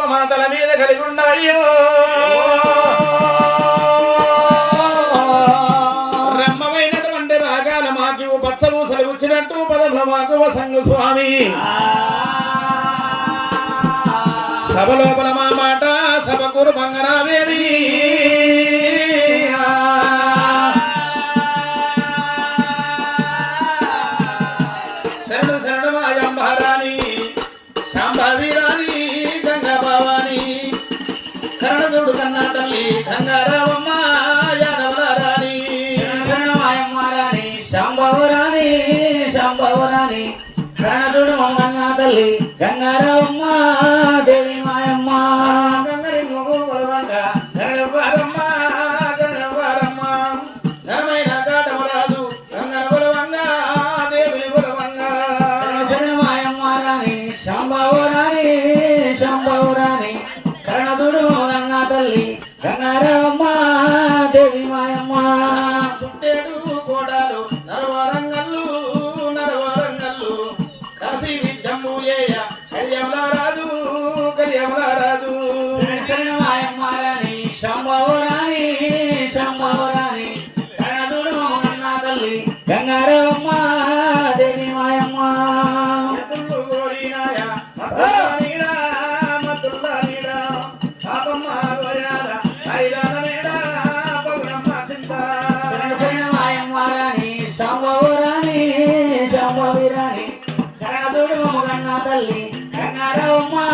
గౌరవ మాతల మీద కలిగి ఉన్నాయో. రమ్మమైనటువంటి రాగాల మాకు పచ్చబూసలు వచ్చినట్టు పదముల మాకు వసంగు స్వామి. సభ లోపల మా మాట సభ కూరు బంగరావేవి. తల్లి గంగారావమ్మ యాదవరాణి మాయమ్మారాణి శాంభవరాణి శాంభవరాణి ప్రణదుడు మంగన్న తల్లి గంగారావమ్మ దేవి మాయమ్మ. గంగరి మొగు బలవంగ గరుడవారమ్మ గరుడవారమ్మ ధర్మైన కాటమరాజు గంగర బలవంగ దేవి బలవంగ శరణ తల్లి గంగారమ్మ దేవి మాయమ్మ. సుట్టేడు కోడాలు నరవరంగల్లు నరవరంగల్లు. కరసి విద్దము ఏయ కళ్యాణ రాజు కళ్యాణ గంగారమ్మ దేవి మాయమ్మ. I got a Hangara